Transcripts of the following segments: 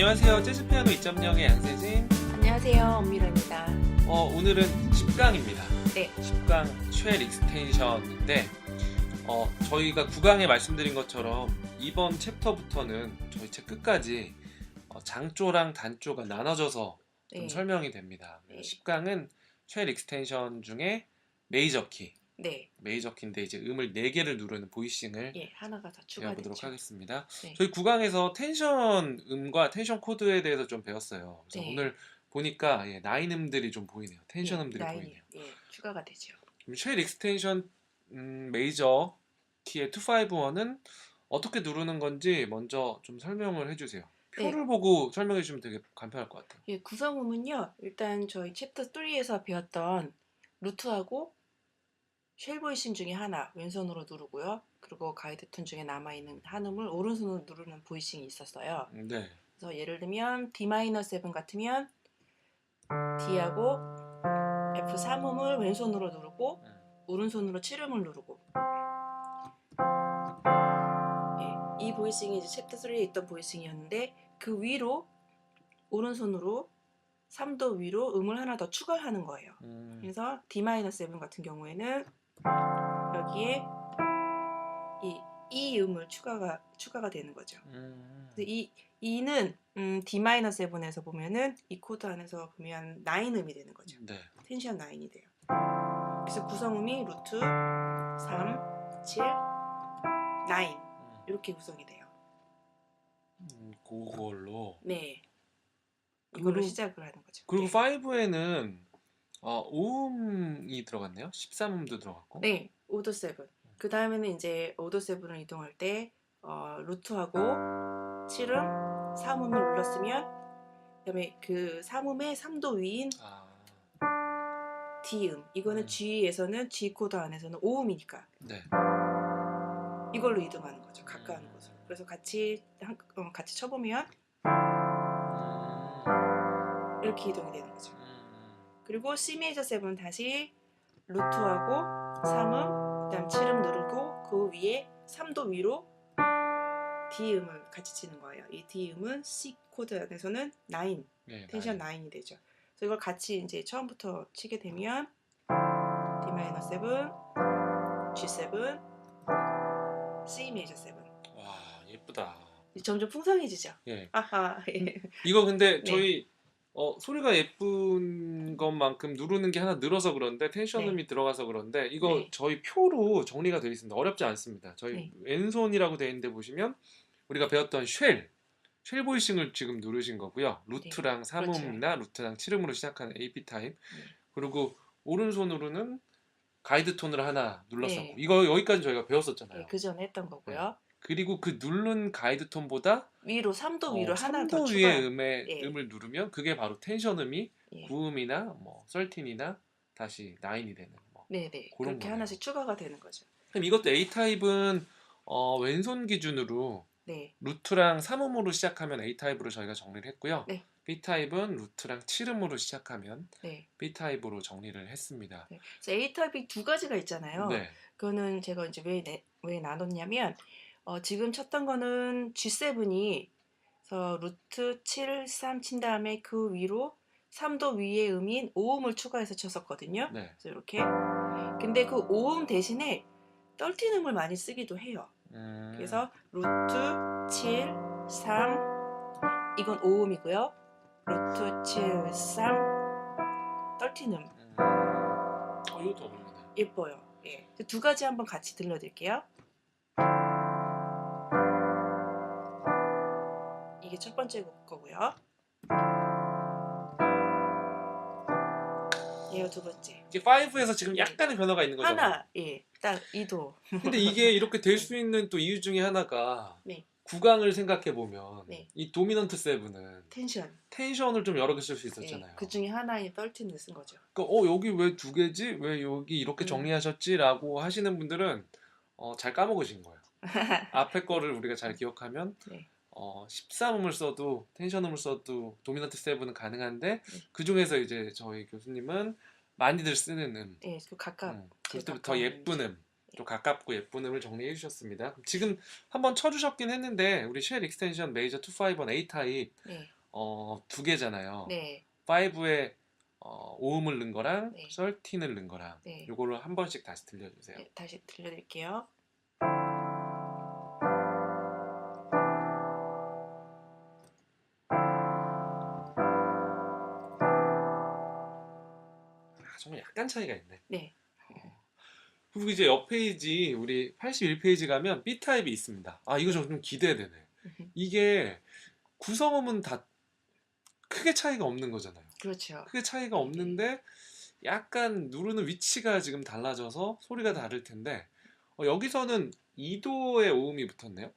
안녕하세요. 재즈피아노 2.0의 양세진. 안녕하세요, 엄미라입니다. 어, 오늘은 10강입니다. 네. 10강 쉘 익스텐션인데 어, 저희가 9강에 말씀드린 것처럼 이번 챕터부터는 저희 책 끝까지 어, 장조랑 단조가 나눠져서 좀 네. 설명이 됩니다. 네. 10강은 쉘 익스텐션 중에 메이저 키, 네. 메이저 키인데 이제 음을 4개를 누르는 보이싱을 예, 하나가 더 배워보도록. 하겠습니다. 네. 저희 9강에서 텐션 음과 텐션 코드에 대해서 좀 배웠어요. 그래서 네. 오늘 보니까 예, 나인 음들이 좀 보이네요. 텐션 예, 음들이 라인이, 보이네요. 예, 추가가 되죠. 그럼 쉘 익스텐션 음, 메이저 키의 251은 어떻게 누르는 건지 먼저 좀 설명을 해주세요. 표를 보고 설명해 주시면 되게 간편할 것 같아요. 예, 구성음은요. 일단 저희 챕터 3에서 배웠던 루트하고 쉘 보이싱 중에 하나 왼손으로 누르고요. 그리고 가이드 톤 중에 남아 있는 한음을 오른손으로 누르는 보이싱이 있었어요. 음, 네. 그래서 예를 들면 D 마이너 7 같으면 D하고 F 3음을 왼손으로 누르고 음. 오른손으로 7음을 누르고 예, 이 보이싱이 이제 챕터 3에 있던 보이싱이었는데 그 위로 오른손으로 3도 위로 음을 하나 더 추가하는 거예요. 음, 그래서 D-7 같은 경우에는 여기에 이 E 음을 추가가 추가가 되는 거죠. 음, 그래서 이 E는 음, D-7에서 보면은 이 코드 안에서 보면 9 음이 되는 거죠. 네. 텐션 9이 돼요. 그래서 구성음이 루트 3, 7, 9 음, 이렇게 구성이 돼요. 음, 그걸로 네. 이걸로 그리고- 시작을 하는 거죠. 그리고 네. 5에는 어, 5음이 들어갔네요. 13음도 들어갔고. 네, 오도 7. 그 다음에는 이제 오도 7을 이동할 때 어, 루트하고 7음, 3음을 눌렀으면 그다음에 그 3음의 3도 위인 아, D음. 이거는 음. G에서는 G 코드 안에서는 5음이니까 네. 이걸로 이동하는 거죠. 가까운 음. 곳으로. 그래서 같이 한- 어, 같이 쳐보면 음, 이렇게 이동이 되는 거죠. 음, 그리고 C 메이저 7 다시 루트하고 3음, 그 다음 7음 누르고 그 위에 3도 위로 D 음을 같이 치는 거예요. 이 D 음은 C 코드 안에서는 9, 네, 텐션 나이. 9이 되죠. 그래서 이걸 같이 이제 처음부터 치게 되면 D-7, G7, C 메이저 7. 와, 예쁘다. 점점 풍성해지죠. 예. 아하. 예. 이거 근데 네. 저희 어, 소리가 예쁜 것만큼 누르는 게 하나 늘어서 그런데 텐션음이 들어가서 그런데 이거 네. 저희 표로 정리가 되어 있습니다. 어렵지 않습니다. 저희 네. 왼손이라고 되어 있는데 보시면 우리가 배웠던 쉘, 쉘 보이싱을 지금 누르신 거고요. 루트랑 네. 그렇죠. 3음이나 루트랑 7음으로 시작하는 AP 타입. 네. 그리고 오른손으로는 가이드 톤을 하나 눌렀었고 네. 이거 여기까지 저희가 배웠었잖아요. 그 전에 했던 거고요. 그리고 그 누른 가이드 톤보다 위로 3도 위로 어, 하나 더 3도 추가. 위의 음의 예. 음을 누르면 그게 바로 텐션 음이 예. 9음이나 뭐 썰틴이나 다시 9이 되는 뭐. 네네. 그런 그렇게 거네요. 하나씩 추가가 되는 거죠. 그럼 이것도 A 타입은 어, 왼손 기준으로 네. 루트랑 3음으로 시작하면 A 타입으로 저희가 정리를 했고요. 네. B 타입은 루트랑 7음으로 시작하면 네. B 타입으로 정리를 했습니다. 네. 그래서 A 타입이 두 가지가 있잖아요. 네. 그거는 제가 이제 왜, 내- 왜 나눴냐면 어, 지금 쳤던 거는 G7이 그래서 루트 7, 3 친 다음에 그 위로 3도 위의 음인 5음을 추가해서 쳤었거든요. 네. 그래서 이렇게. 근데 그 5음 대신에 떨티음을 많이 쓰기도 해요. 음, 그래서 루트 7, 3 이건 5음이고요. 루트 7, 3 떨티음 음, 어, 이것도 어울리네. 예뻐요. 예. 두 가지 한번 같이 들려드릴게요. 이게 첫 번째 곡 거고요. 얘가 두 번째. 이게 5에서 지금 약간의 변화가 있는 거죠. 하나, 예, 딱 이도. 근데 이게 이렇게 될 수 있는 또 이유 중에 하나가 네. 구강을 생각해 보면 네. 이 도미넌트 세븐은 텐션. 텐션을 좀 여러 개 쓸수 예, 있었잖아요. 그 중에 하나인 떨티는 쓴 거죠. 그러니까 어 여기 왜 두 개지? 왜 여기 이렇게 음. 정리하셨지?라고 하시는 분들은 어, 잘 까먹으신 거예요. 앞에 거를 우리가 잘 기억하면 네. 어, 13음을 써도 텐션음을 써도 도미넌트 세븐은 가능한데 네. 그 중에서 이제 저희 교수님은 많이들 쓰는 음, 예, 그 각각 음, 그럴 제가 때더 예쁜 음, 좀 가깝고 예쁜 음을 정리해 주셨습니다. 지금 한번 쳐주셨긴 했는데 우리 쉘 익스텐션 메이저 251 A 타입 네. 어, 두 개잖아요. 네. 5에 어, 오음을 넣은 거랑 네. 13을 넣은 거랑 네. 요거를 한 번씩 다시 들려주세요. 네, 다시 들려드릴게요. 아, 정말 약간 차이가 있네. 네. 그리고 이제 옆 페이지 우리 81페이지 가면 B 타입이 있습니다. 아 이거 좀 기대되네. 이게 구성음은 다 크게 차이가 없는 거잖아요. 그렇죠. 크게 차이가 없는데 약간 누르는 위치가 지금 달라져서 소리가 다를 텐데 어, 여기서는 2도의 오음이 붙었네요.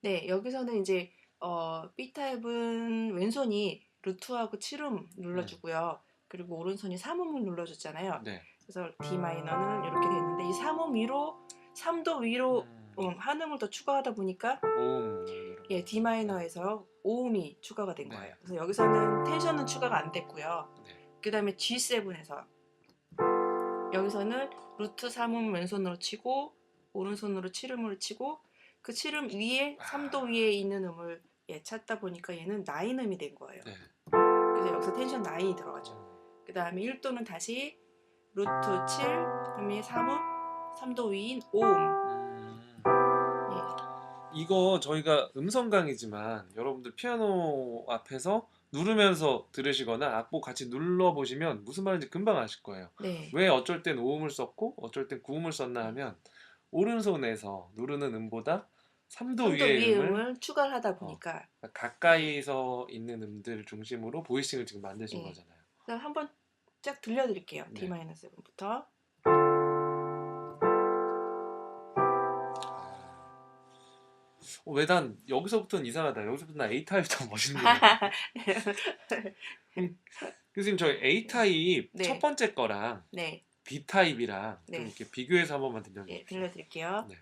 네, 여기서는 이제 어, B 타입은 왼손이 루트하고 7음 눌러주고요. 그리고 오른손이 3음을 눌러줬잖아요. 네. 그래서 D 마이너는 이렇게 됐는데 이 3음 위로 3도 위로 음, 음, 한 음을 더 추가하다 보니까 오음. 예, D 마이너에서 5음이 추가가 된 네. 거예요. 그래서 여기서는 텐션은 추가가 안 됐고요. 네. 그 다음에 G7에서 여기서는 루트 3음 왼손으로 치고 오른손으로 7음을 치고 그 7음 위에 3도 위에 있는 음을 예, 찾다 보니까 얘는 9음이 된 거예요. 네. 그래서 여기서 텐션 9이 들어가죠. 그 다음에 1도는 다시 루트 7, 그다음에 3음, 3도 위인 5음. 음. 예. 이거 저희가 음성 강의지만 여러분들 피아노 앞에서 누르면서 들으시거나 악보 같이 눌러 보시면 무슨 말인지 금방 아실 거예요. 네. 왜 어쩔 땐 오음을 썼고 어쩔 땐 구음을 썼나 하면 오른손에서 누르는 음보다 3도 3도 위의 음을 음을 추가를 하다 보니까 가까이서 있는 음들 중심으로 보이싱을 지금 만드신 네. 거잖아요. 한번 쫙 들려드릴게요. 네. D-7부터. 어, 왜난 여기서부터는 이상하다. 여기서부터 난 A 타입이 더 멋있는 네. 거야. 교수님 저희 A 타입 네. 첫 번째 거랑 네, B 타입이랑 네. 좀 이렇게 비교해서 한 번만 들려주세요. 예, 들려드릴게요. 네.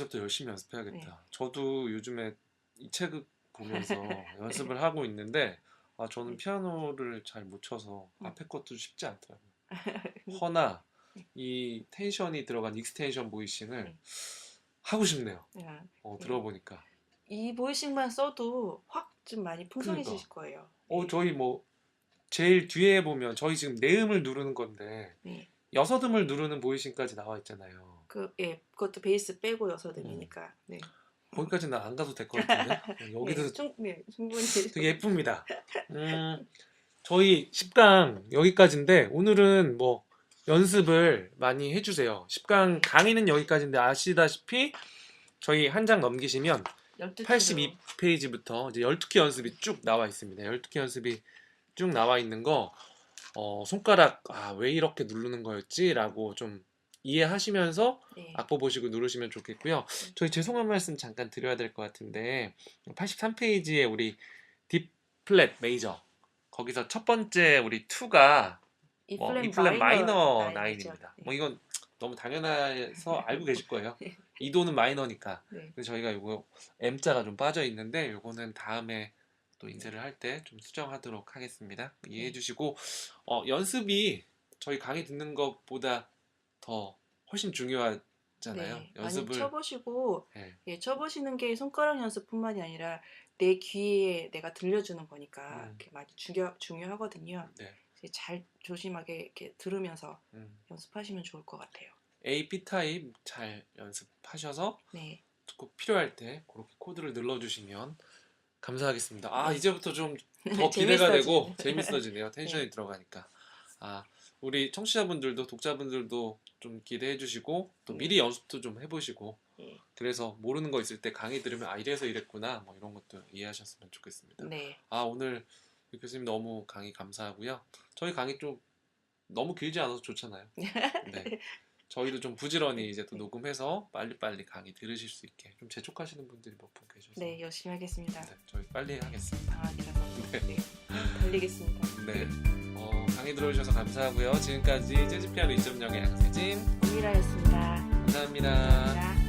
여기서부터 열심히 연습해야겠다. 네. 저도 요즘에 이 책을 보면서 연습을 하고 있는데 아, 저는 네. 피아노를 잘 못 쳐서 음. 앞에 것도 쉽지 않더라고요. 허나 이 텐션이 들어간 익스텐션 보이싱을 네. 하고 싶네요. 예. 어, 네. 들어보니까. 이 보이싱만 써도 확 좀 많이 풍성해지실 거예요. 어, 네. 저희 뭐 제일 뒤에 보면 저희 지금 네 음을 누르는 건데 네. 여섯 음을 누르는 보이싱까지 나와 있잖아요. 그, 예, 그것도 베이스 빼고 여섯 음이니까. 네. 거기까지는 안 가도 될 것 같은데 어, 여기도 네, 충, 네, 충분히. 되게 예쁩니다. 음, 저희 10강 여기까지인데 오늘은 뭐 연습을 많이 해주세요. 10강 강의는 여기까지인데 아시다시피 저희 한 장 넘기시면 12 82페이지부터 이제 12개 연습이 쭉 나와 있습니다. 12개 연습이 쭉 나와 있는 거 어, 손가락 아, 왜 이렇게 누르는 거였지? 라고 좀 이해하시면서 네. 악보 보시고 누르시면 좋겠고요. 저희 죄송한 말씀 잠깐 드려야 될 것 같은데 83페이지에 우리 D 플랫 메이저 거기서 첫 번째 우리 2가 이 뭐 플랫 플랫 마이너 나인이죠. 9입니다. 네. 뭐 이건 너무 당연해서 알고 계실 거예요. 네. 이 도는 마이너니까. 네. 그래서 저희가 이거 M자가 좀 빠져 있는데 이거는 다음에 또 인쇄를 할 때 좀 수정하도록 하겠습니다. 이해해 네. 주시고 어, 연습이 저희 강의 듣는 것보다 더 훨씬 중요하잖아요. 네, 연습을 많이 쳐보시고 네. 예, 쳐보시는 게 손가락 연습뿐만이 아니라 내 귀에 내가 들려주는 거니까 음. 많이 중요, 중요하거든요. 네. 잘 조심하게 이렇게 들으면서 음. 연습하시면 좋을 것 같아요. A, B 타입 잘 연습하셔서 네, 꼭 필요할 때 그렇게 코드를 눌러주시면 감사하겠습니다. 아 네. 이제부터 좀 더 기대가 되고 재밌어지네. 재밌어지네요. 텐션이 들어가니까. 아 우리 청취자분들도 독자분들도 좀 기대해 주시고 또 네. 미리 연습도 좀 해보시고 네. 그래서 모르는 거 있을 때 강의 들으면 아 이래서 이랬구나 뭐 이런 것도 이해하셨으면 좋겠습니다. 네, 아 오늘 유 교수님 너무 강의 감사하고요. 저희 강의 좀 너무 길지 않아서 좋잖아요. 네. 저희도 좀 부지런히 이제 또 녹음해서 빨리빨리 강의 들으실 수 있게 좀 재촉하시는 분들이 몇 분 계셔서 네, 열심히 하겠습니다. 네, 저희 빨리 하겠습니다. 방학이라서 네. 네, 달리겠습니다. 네. 어, 강의 들어주셔서 감사하고요. 지금까지 재즈피아노 2.0의 양세진 유미라였습니다. 감사합니다. 감사합니다.